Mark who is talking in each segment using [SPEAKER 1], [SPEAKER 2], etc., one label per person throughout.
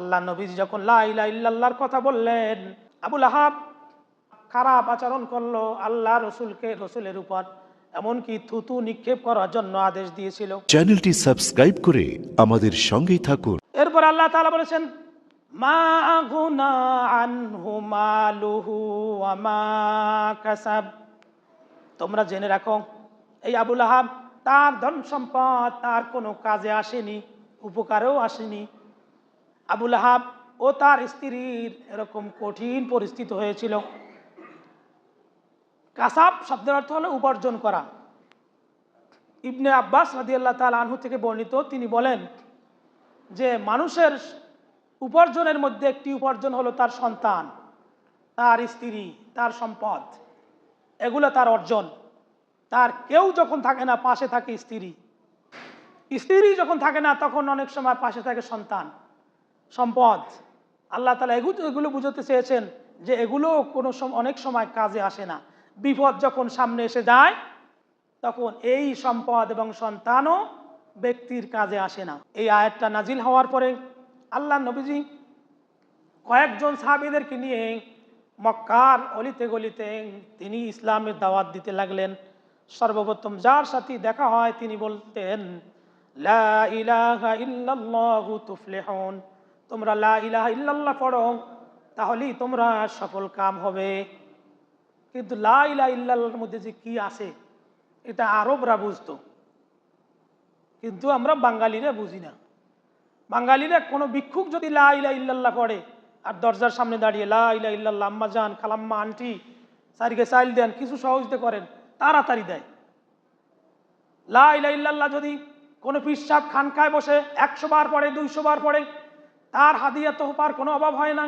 [SPEAKER 1] আল্লাহ নবীজি যখন লা ইলা ইল্লাল্লাহর কথা বললেন আবুল আহাব খারাপ আচরণ করল আল্লাহ রসুলকে রসুলের উপর। এমনকি থুতু নিক্ষেপ করার জন্য আদেশ দিয়েছিল।
[SPEAKER 2] চ্যানেলটি সাবস্ক্রাইব করে আমাদের সঙ্গেই থাকুন।
[SPEAKER 1] এরপর আল্লাহ তাআলা বলেছেন মা আগুনা আনহু মালুহু ওয়া মা কাসাব। তোমরা জেনে রাখো এই আবুল আহাব তার ধন সম্পদ তার কোনো কাজে আসেনি উপকারেও আসেনি। আবুল আহাব ও তার স্ত্রীর এরকম কঠিন পরিস্থিতি হয়েছিল। কাসাব শব্দের অর্থ হলো উপার্জন করা। ইবনে আব্বাস রাদিয়াল্লাহ তাআলা আনহু থেকে বর্ণিত, তিনি বলেন যে মানুষের উপার্জনের মধ্যে একটি উপার্জন হলো তার সন্তান, তার স্ত্রী, তার সম্পদ। এগুলো তার অর্জন। তার কেউ যখন থাকে না, পাশে থাকে স্ত্রী। স্ত্রী যখন থাকে না, তখন অনেক সময় পাশে থাকে সন্তান। সম্পদ। আল্লাহ তালা এগুলো এগুলো বুঝতে চেয়েছেন যে এগুলো কোনো অনেক সময় কাজে আসে না। বিপদ যখন সামনে এসে যায়, তখন এই সম্পদ এবং সন্তানও ব্যক্তির কাজে আসে না। এই আয়াতটা নাজিল হওয়ার পরে আল্লাহ নবীজি কয়েকজন সাহাবিদেরকে নিয়ে মক্কার অলিতে গলিতে তিনি ইসলামের দাওয়াত দিতে লাগলেন। সর্বপ্রথম যার সাথে দেখা হয় তিনি বলতেন, লা ইলাহা ইল্লাল্লাহু তুফলিহুন। তোমরা লা ইলাহা ইল্লাল্লাহ পড়ো, তাহলেই তোমরা সফল কাম হবে। কিন্তু লা ইলাহা ইল্লাল্লাহর মধ্যে যে কি আছে, এটা আরবরা বুঝতো। কিন্তু আমরা বাঙালিরা বুঝি না। বাঙালিরা কোনো ভিক্ষুক যদি লা ইলা ইল্লাল্লাহ পড়ে, আর দরজার সামনে দাঁড়িয়ে লা ইলা ইল্লাল্লাহ, আম্মা যান খালাম্মা, আন্টি সারিকে চাইল দেন, কিছু সহজতে করেন, তাড়াতাড়ি দেয়। লা ইলা ইল্লাল্লাহ যদি কোনো পিসাব খানকায় বসে, একশো বার পড়ে, দুইশো বার পড়ে তার হাদিয়া তোহপার কোনো অভাব হয় না।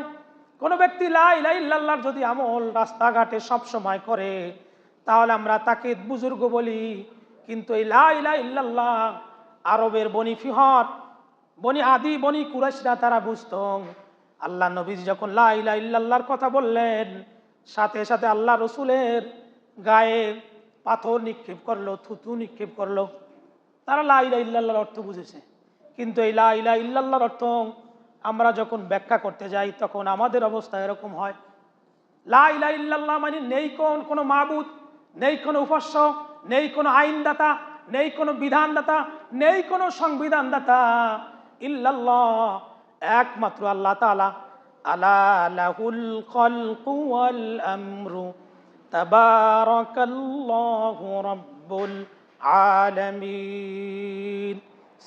[SPEAKER 1] কোনো ব্যক্তি লা ইলা ইল্লাল্লাহর যদি আমল রাস্তাঘাটে সব সময় করে, তাহলে আমরা তাকে বুজুর্গ বলি। কিন্তু এই লা ইলা ইল্লাল্লাহ আরবের বনি ফিহর, বনি আদি, বনি কুরাইশরা তারা বুঝত। আল্লাহ নবীজি যখন লা ইলা ইল্লাল্লাহর কথা বললেন, সাথে সাথে আল্লাহ রসুলের গায়ে পাথর নিক্ষেপ করল, থুতু নিক্ষেপ করল। তারা লা ইলা ইল্লাল্লাহর অর্থ বুঝেছে। কিন্তু এই লা ইলা ইল্লাল্লাহর অর্থ আমরা যখন ব্যাখ্যা করতে যাই, তখন আমাদের অবস্থা এরকম হয়। লা ইলা মানে নেই কোন, কোনো মাবুদ, নেই কোনো উপাস্য, নেই কোনো আইনদাতা, নেই কোনো বিধানদাতা, নেই কোনো সংবিধানদাতা। ইল্লাল্লাহ, একমাত্র আল্লাহ তাআলা। আলা লাহুল খালকু ওয়াল আমরু।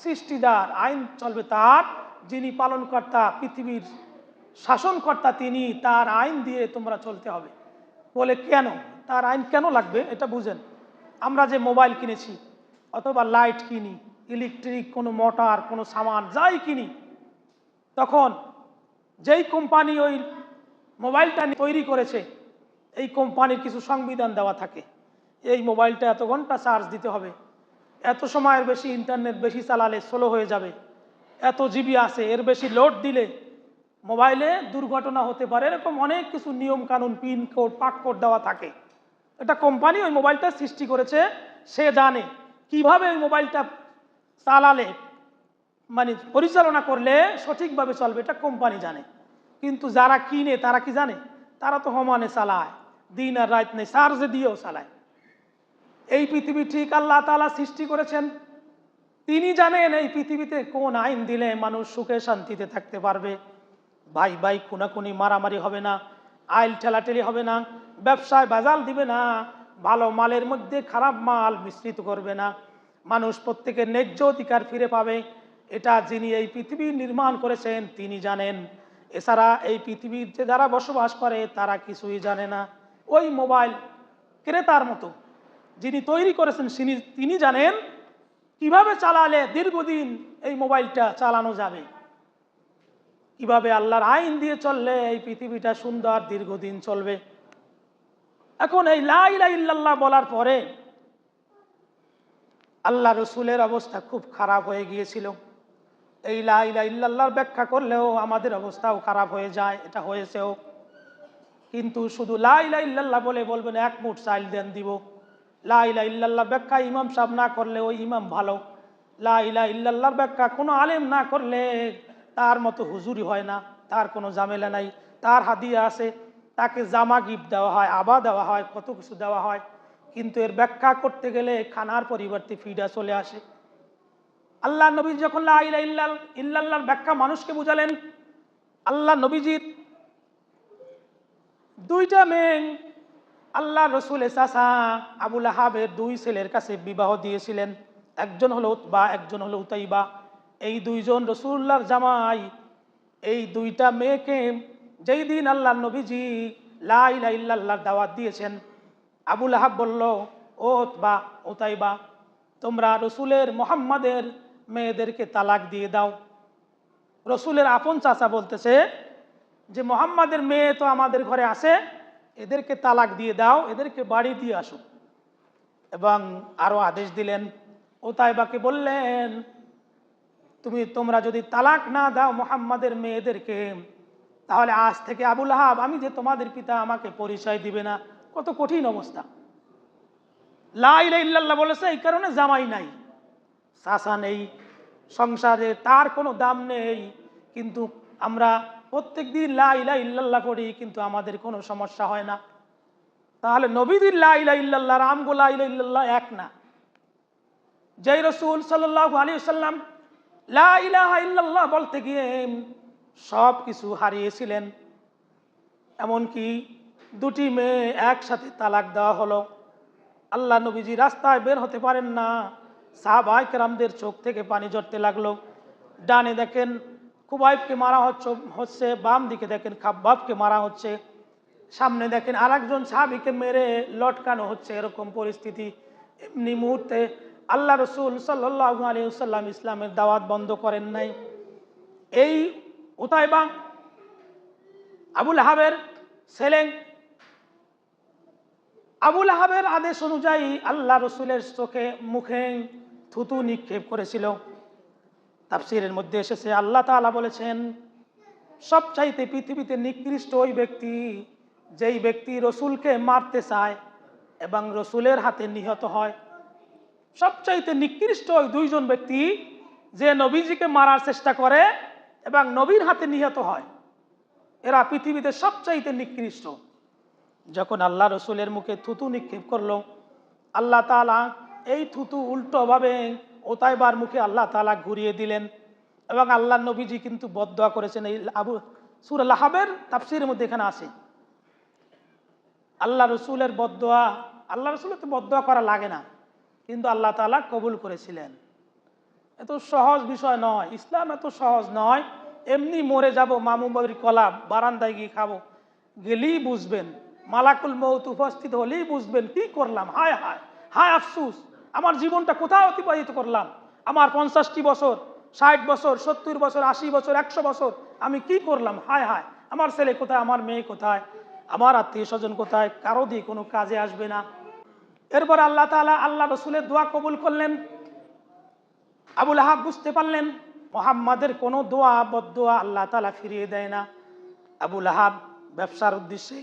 [SPEAKER 1] সৃষ্টিদার, আইন চলবে তার যিনি পালনকর্তা, পৃথিবীর শাসনকর্তা, তিনি তার আইন দিয়ে তোমরা চলতে হবে। বলে কেন? তার আইন কেন লাগবে? এটা বুঝেন। আমরা যে মোবাইল কিনেছি, অথবা লাইট কিনি, ইলেকট্রিক, কোনো মোটর, কোনো সামান, যাই কিনি, তখন যেই কোম্পানি ওই মোবাইলটা তৈরি করেছে, এই কোম্পানির কিছু সংবিধান দেওয়া থাকে। এই মোবাইলটা এত ঘণ্টা চার্জ দিতে হবে। এত সময়ের বেশি, ইন্টারনেট বেশি চালালে স্লো হয়ে যাবে। এত জিবি আছে এর বেশি লোড দিলে মোবাইলে দুর্ঘটনা হতে পারে, এরকম অনেক কিছু নিয়ম কানুন, পিন কোড, পাক কোড দেওয়া থাকে। এটা কোম্পানি ওই মোবাইলটা সৃষ্টি করেছে, সে জানে কীভাবে ওই মোবাইলটা চালালে মানে পরিচালনা করলে সঠিকভাবে চলবে, এটা কোম্পানি জানে। কিন্তু যারা কিনে, তারা কি জানে? তারা তো সমানে চালায়, দিন আর রাত নেই, চার্জে দিয়েও চালায়। এই পৃথিবী ঠিক আল্লাহ তালা সৃষ্টি করেছেন। তিনি জানেন এই পৃথিবীতে কোন আইন দিলে মানুষ সুখে শান্তিতে থাকতে পারবে। ভাই ভাই, খুনাখুনি, মারামারি হবে না, আইল ঠেলাঠেলি হবে না, ব্যবসায় বাজাল দিবে না, ভালো মালের মধ্যে খারাপ মাল মিশ্রিত করবে না। মানুষ প্রত্যেকের ন্যায্য অধিকার ফিরে পাবে। এটা যিনি এই পৃথিবী নির্মাণ করেছেন, তিনি জানেন। এছাড়া এই পৃথিবীর যে যারা বসবাস করে, তারা কিছুই জানে না। ওই মোবাইল ক্রেতার মতো যিনি তৈরি করেছেন তিনি তিনি জানেন কীভাবে চালালে দীর্ঘদিন এই মোবাইলটা চালানো যাবে? কীভাবে আল্লাহর আইন দিয়ে চললে এই পৃথিবীটা সুন্দর দীর্ঘদিন চলবে? এখন এই লাইলা ইল্লাল্লাহ বলার পরে আল্লাহ রসুলের অবস্থা খুব খারাপ হয়ে গিয়েছিল। এই লাইলা ইল্লাল্লাহর ব্যাখ্যা করলেও আমাদের অবস্থাও খারাপ হয়ে যায়, এটা হয়েছেও। কিন্তু শুধু লাইলা ইল্লাল্লাহ বলে বলবেন, এক মুঠ চাইল দেন দিব। লাইলা ইল্লাল্লাহ ব্যাখ্যা ইমাম সাহেব না করলে ওই ইমাম ভালো। লাইলা ইল্লাল্লাহর ব্যাখ্যা কোনো আলেম না করলে তার মতো হুজুরি হয় না, তার কোনো ঝামেলা নাই। তার হাদিয়া আছে, তাকে জামা গিফট দেওয়া হয়, আবা দেওয়া হয়, কত কিছু দেওয়া হয়। কিন্তু এর ব্যাখ্যা করতে গেলে খানার পরিবর্তে ফিডা চলে আসে। আল্লাহ নবী যখন লা ইলাহা ইল্লাল, ইল্লাল্লাহর ব্যাখ্যা মানুষকে বুঝালেন, আল্লাহ নবীজির দুইটা মেয়ে আল্লাহ রসুল চাষা আবুল আহাবের দুই ছেলের কাছে বিবাহ দিয়েছিলেন। একজন হলো উতবা, একজন হলো উতাইবা। এই দুইজন রসুল্লাহর জামাই, এই দুইটা মেয়েকে যেই দিন আল্লাহ নবীজি লাইলা ইল্লাল্লাহর দাওয়াত দিয়েছেন আবুল আহাব বলল, ও উতবা, উতাইবা, তোমরা রসুলের মোহাম্মদের মেয়েদেরকে তালাক দিয়ে দাও। রসুলের আপন চাচা বলতেছে যে, মোহাম্মদের মেয়ে তো আমাদের ঘরে আসে এদেরকে তালাক দিয়ে দাও, এদেরকে বাড়ি দিয়ে আসো। এবং আরও আদেশ দিলেন ও তাইবাকে বললেন, তুমি, তোমরা যদি তালাক না দাও মোহাম্মদের মেয়েদেরকে, তাহলে আজ থেকে আবুল আহাব আমি যে তোমাদের পিতা আমাকে পরিচয় দিবে না, কত কঠিন অবস্থা। লাইলা ইল্লাল্লাহ বলেছে, এই কারণে জামাই নাই। চাষা নেই, সংসারে তার কোনো দাম নেই, কিন্তু আমরা প্রত্যেক দিন লাইলা ইল্লাল্লাহ করি, কিন্তু আমাদের কোনো সমস্যা হয় না। তাহলে নবীদের লাইলা ইল্লাল্লাহ, রামগো লাইলা ইল্লাল্লাহ এক না। জয় রসুল সাল্লাহ আলী সাল্লাম লা ইলাহা ইল্লাল্লাহ বলতে গিয়ে সব কিছু হারিয়েছিলেন। এমনকি দুটি মেয়ে একসাথে তালাক দেওয়া হলো। আল্লাহ নবীজি রাস্তায় বের হতে পারেন না। সাহাবাই কেরামদের চোখ থেকে পানি ঝরতে লাগল। ডানে দেখেন কুবাইবকে মারা হচ্ছে হচ্ছে বাম দিকে দেখেন, খাব্বাবকে মারা হচ্ছে, সামনে দেখেন আরেকজন সাহাবিকে মেরে লটকানো হচ্ছে, এরকম পরিস্থিতি এমনি মুহূর্তে। আল্লাহ রসুল সাল্লাহ আলী সাল্লাম ইসলামের দাওয়াত বন্ধ করেন নাই। এই উতাইবা, আবুল হাবের ছেলে, আবুল আহাবের আদেশ অনুযায়ী আল্লাহ রসুলের চোখে মুখে থুতু নিক্ষেপ করেছিল। তাফসিরের মধ্যে এসেছে, আল্লাহ তাআলা বলেছেন, সবচাইতে পৃথিবীতে নিকৃষ্ট ওই ব্যক্তি, যেই ব্যক্তি রসুলকে মারতে চায় এবং রসুলের হাতে নিহত হয়, সবচাইতে নিকৃষ্ট ওই দুইজন ব্যক্তি যে নবীজিকে মারার চেষ্টা করে এবং নবীর হাতে নিহত হয়, এরা পৃথিবীতে সবচাইতে নিকৃষ্ট। যখন আল্লাহ রসুলের মুখে থুতু নিক্ষেপ করল, আল্লাহ তালা এই থুতু উল্টোভাবে ওতাইবার মুখে আল্লাহ তালা ঘুরিয়ে দিলেন এবং আল্লাহ নবীজি কিন্তু বদয়া করেছেন। এই আবু সুর আল্লাহাবের তাফসিরের মধ্যে এখানে আসে আল্লাহ রসুলের বদয়া আল্লাহ রসুলের তো বদয়া করা লাগে না, কিন্তু আল্লাহ তালা কবুল করেছিলেন। এত সহজ বিষয় নয়, ইসলাম এত সহজ নয়, এমনি মরে যাব মামু বাড়ির কলা বারান্দায় গিয়ে খাব, গেলেই বুঝবেন, মালাকুল মৌত উপস্থিত হলেই বুঝবেন, কি করলাম? হায় হায় হায় আফসুস। আমার জীবনটা কোথায় অতিবাহিত করলাম। আমার পঞ্চাশটি বছর, ষাট বছর, সত্তর বছর, আশি বছর, একশো বছর আমি কি করলাম? হায় হায়, আমার ছেলে কোথায়? আমার মেয়ে কোথায়? আমার আত্মীয় স্বজন কোথায়? কারও দিয়ে কোনো কাজে আসবে না। এরপর আল্লাহ তালা আল্লাহ রসুলের দোয়া কবুল করলেন। আবুল আহাব বুঝতে পারলেন, মোহাম্মদের কোনো দোয়া বদোয়া আল্লাহ তালা ফিরিয়ে দেয় না। আবুল আহাব ব্যবসার উদ্দেশ্যে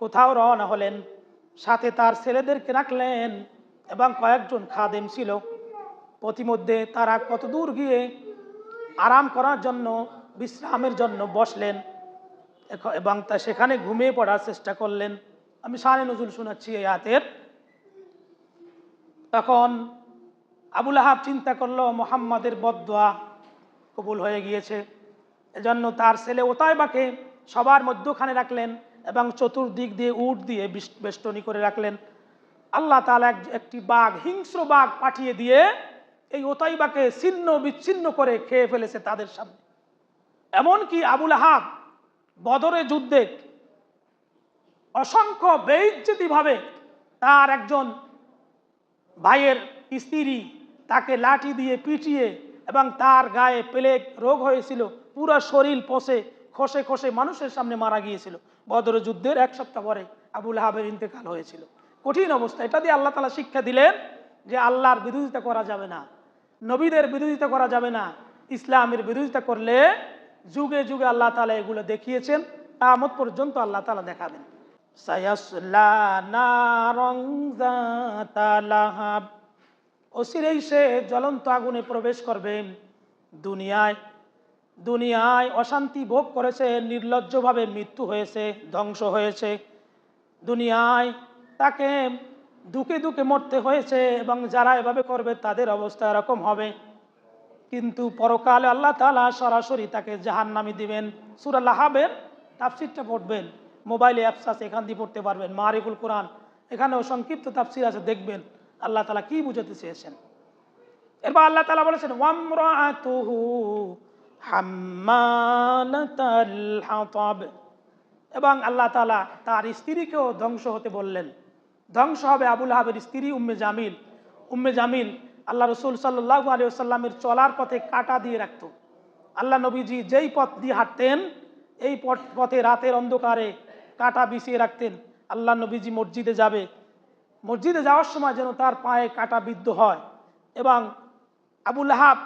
[SPEAKER 1] কোথাও রওনা হলেন, সাথে তার ছেলেদেরকে রাখলেন। এবং কয়েকজন খাদেম ছিল। প্রতিমধ্যে তারা কত দূর গিয়ে আরাম করার জন্য, বিশ্রামের জন্য বসলেন এবং তা সেখানে ঘুমিয়ে পড়ার চেষ্টা করলেন। আমি সানে নজুল শোনাচ্ছি এই হাতের তখন আবুল আহাব চিন্তা করল, মোহাম্মদের বদোয়া কবুল হয়ে গিয়েছে। এজন্য তার ছেলে ওতায়বাকে সবার মধ্যখানে রাখলেন এবং চতুর্দিক দিয়ে উট দিয়ে বেষ্টনী করে রাখলেন। আল্লাহ তালা এক- একটি বাঘ, হিংস্র বাঘ পাঠিয়ে দিয়ে এই ওতাইবাকে ছিন্ন বিচ্ছিন্ন করে খেয়ে ফেলেছে তাদের সামনে। এমনকি আবুল আহাব বদরে যুদ্ধে অসংখ্য বেইজ্জতিভাবে তার একজন ভাইয়ের স্ত্রী তাকে লাঠি দিয়ে পিটিয়ে এবং তার গায়ে প্লেগ রোগ হয়েছিল, পুরো শরীর পচে, খসে খসে মানুষের সামনে মারা গিয়েছিল। বদর যুদ্ধের এক সপ্তাহ পরে আবুল আহাবের ইন্তেকাল হয়েছিল। কঠিন অবস্থা। এটা দিয়ে আল্লাহ তালা শিক্ষা দিলেন যে আল্লাহর বিরোধিতা করা যাবে না। নবীদের বিরোধিতা করা যাবে না। ইসলামের বিরোধিতা করলে যুগে যুগে আল্লাহ তালা এগুলো দেখিয়েছেন। আমত পর্যন্ত আল্লাহ তালা দেখাবেন। লাহাব। সে জ্বলন্ত আগুনে প্রবেশ করবে। দুনিয়ায় দুনিয়ায় অশান্তি ভোগ করেছে, নির্লজ্জভাবে মৃত্যু হয়েছে, ধ্বংস হয়েছে। দুনিয়ায় তাকে দুকে দুকে মরতে হয়েছে এবং যারা এভাবে করবে তাদের অবস্থা এরকম হবে। কিন্তু পরকালে আল্লাহ তালা সরাসরি তাকে জাহান্নামি দিবেন। সুরা লাহাবের তাফসিরটা পড়বেন। মোবাইলে অ্যাপস আছে, এখান দিয়ে পড়তে পারবেন। মারিফুল কোরআন, এখানেও সংক্ষিপ্ত তাফসির আছে, দেখবেন আল্লাহ তালা কি বুঝাতে চেয়েছেন। এরপর আল্লাহ তালা বলেছেন এবং আল্লাহ তালা তার স্ত্রীকেও ধ্বংস হতে বললেন। ধ্বংস হবে আবুল হাবের স্ত্রী উম্মে জামিল। উম্মে জামিল আল্লাহ রসুল সাল্লাহ আলী সাল্লামের চলার পথে কাটা দিয়ে রাখত। আল্লাহ নবীজি যেই পথ দিয়ে হাঁটতেন, এই পথ পথে রাতের অন্ধকারে কাটা বিছিয়ে রাখতেন। আল্লাহ নবীজি মসজিদে যাবে। মসজিদে যাওয়ার সময় যেন তার পায়ে কাটা বিদ্ধ হয় এবং আবুল হাব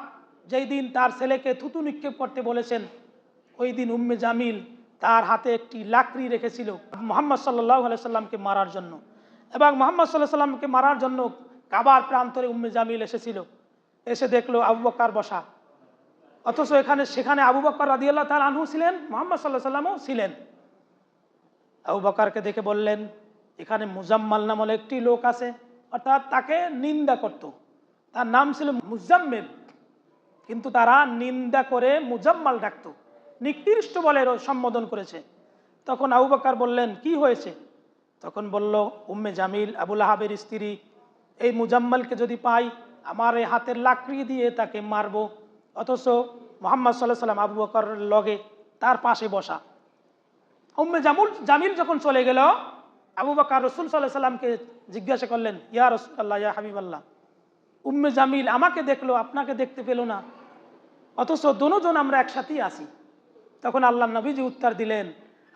[SPEAKER 1] যেই দিন তার ছেলেকে থুতু নিক্ষেপ করতে বলেছেন, ওই দিন উম্মে জামিল তার হাতে একটি লাকড়ি রেখেছিল মোহাম্মদ সাল্লাহ সাল্লামকে মারার জন্য। এবং মোহাম্মদ সাল্লাহ সাল্লামকে মারার জন্য কাবার প্রান্তরে উম্মে জামিল এসেছিল। এসে দেখল আবু বক্কার বসা। অথচ এখানে, সেখানে আবু বক্কর রাদিয়াল্লাহ তার আনহু ছিলেন, মোহাম্মদ সাল্লাহ সাল্লামও ছিলেন। আবু বক্কারকে দেখে বললেন, এখানে মুজাম্মাল নামল একটি লোক আছে। অর্থাৎ তাকে নিন্দা করত। তার নাম ছিল মুজাম্মেল। কিন্তু তারা নিন্দা করে মুজাম্মাল ডাকত। নিকৃষ্ট বলে সম্বোধন করেছে। তখন আবু বকর বললেন, কি হয়েছে? তখন বলল, উম্মে জামিল আবুল আহাবের স্ত্রী, এই মুজাম্মালকে যদি পাই, আমার এই হাতের লাকড়ি দিয়ে তাকে মারব। অথচ মোহাম্মদ সাল্লাহ সাল্লাম আবু বকরের লগে তার পাশে বসা। উম্মে জামুল, জামিল যখন চলে গেল, আবু বকর রসুল সাল্লাহ সাল্লামকে জিজ্ঞাসা করলেন, ইয়া রসুল আল্লাহ ইয়া হাবিব আল্লাহ উম্মে জামিল, আমাকে দেখল, আপনাকে দেখতে পেল না। অথচ দুজন আমরা একসাথেই আসি তখন আল্লাহ নবীজি উত্তর দিলেন,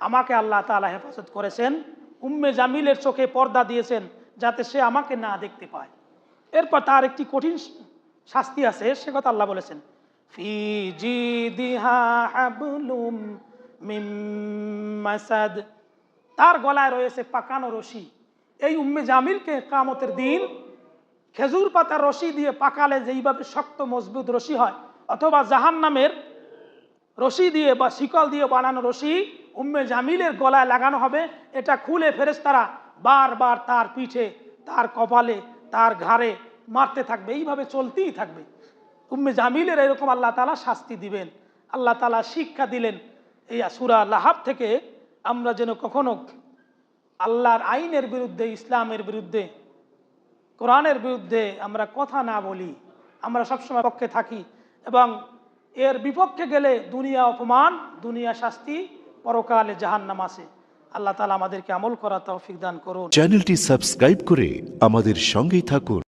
[SPEAKER 1] আমাকে আল্লাহ তাআলা হেফাজত করেছেন উম্মে জামিলের চোখে পর্দা দিয়েছেন যাতে সে আমাকে না দেখতে পায়। এরপর তার একটি কঠিন শাস্তি আছে, সে কথা আল্লাহ বলেছেন তার গলায় রয়েছে পাকানো রশি। এই উম্মে জামিলকে কামতের দিন খেজুর পাতার রশি দিয়ে পাকালে যেইভাবে শক্ত, মজবুত রশি হয়, অথবা জাহান নামের রশি দিয়ে বা শিকল দিয়ে বানানো রশি উম্মে জামিলের গলায় লাগানো হবে, এটা খুলে ফেরেশতারা বারবার তার পিঠে, তার কপালে, তার ঘাড়ে মারতে থাকবে, এইভাবে চলতেই থাকবে। উম্মে জামিলের এরকম আল্লাহ তালা শাস্তি দিবেন, আল্লাহ তালা শিক্ষা দিলেন। এই সুরা লাহাব থেকে আমরা যেন কখনো আল্লাহর আইনের বিরুদ্ধে, ইসলামের বিরুদ্ধে, কোরআনের বিরুদ্ধে আমরা কথা না বলি, আমরা সবসময় পক্ষে থাকি এবং এর বিপক্ষে গেলে দুনিয়া অপমান, দুনিয়া শাস্তি পরকালে জাহান্নাম আছে। আল্লাহ তালা আমাদেরকে আমল করা তৌফিক দান করুন।
[SPEAKER 2] চ্যানেলটি সাবস্ক্রাইব করে আমাদের সঙ্গেই থাকুন।